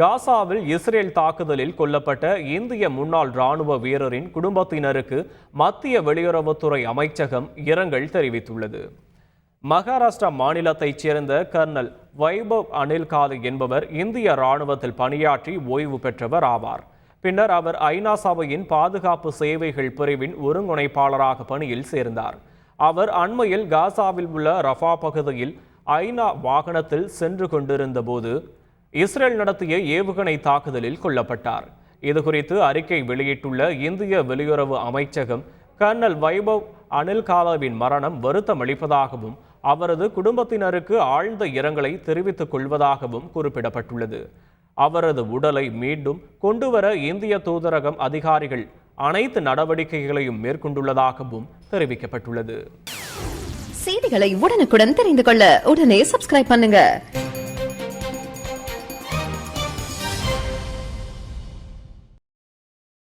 காசாவில் இஸ்ரேல் தாக்குதலில் கொல்லப்பட்ட இந்திய முன்னாள் ராணுவ வீரரின் குடும்பத்தினருக்கு மத்திய வெளியுறவுத்துறை அமைச்சகம் இரங்கல் தெரிவித்துள்ளது. மகாராஷ்டிரா மாநிலத்தைச் சேர்ந்த கர்னல் வைபவ் அனில் காது என்பவர் இந்திய ராணுவத்தில் பணியாற்றி ஓய்வு பெற்றவர் ஆவார். பின்னர் அவர் ஐநா சபையின் பாதுகாப்பு சேவைகள் பிரிவின் ஒருங்கிணைப்பாளராக பணியில் சேர்ந்தார். அவர் அண்மையில் காசாவில் உள்ள ரஃபா பகுதியில் ஐநா வாகனத்தில் சென்று கொண்டிருந்தபோது இஸ்ரேல் நடத்திய ஏவுகணை தாக்குதலில் கொல்லப்பட்டார். இதுகுறித்து அறிக்கை வெளியிட்டுள்ள இந்திய வெளியுறவு அமைச்சகம் கர்னல் வைபவ் அனில் காலாவின் மரணம் வருத்தம் அளிப்பதாகவும் அவரது குடும்பத்தினருக்கு ஆழ்ந்த இரங்கலை தெரிவித்துக் கொள்வதாகவும் குறிப்பிடப்பட்டுள்ளது. அவரது உடலை மீண்டும் கொண்டுவர இந்திய தூதரகம் அதிகாரிகள் அனைத்து நடவடிக்கைகளையும் மேற்கொண்டுள்ளதாகவும் தெரிவிக்கப்பட்டுள்ளது. செய்திகளை உடனுக்குடன் தெரிந்து கொள்ள உடனே சப்ஸ்கிரைப் பண்ணுங்க.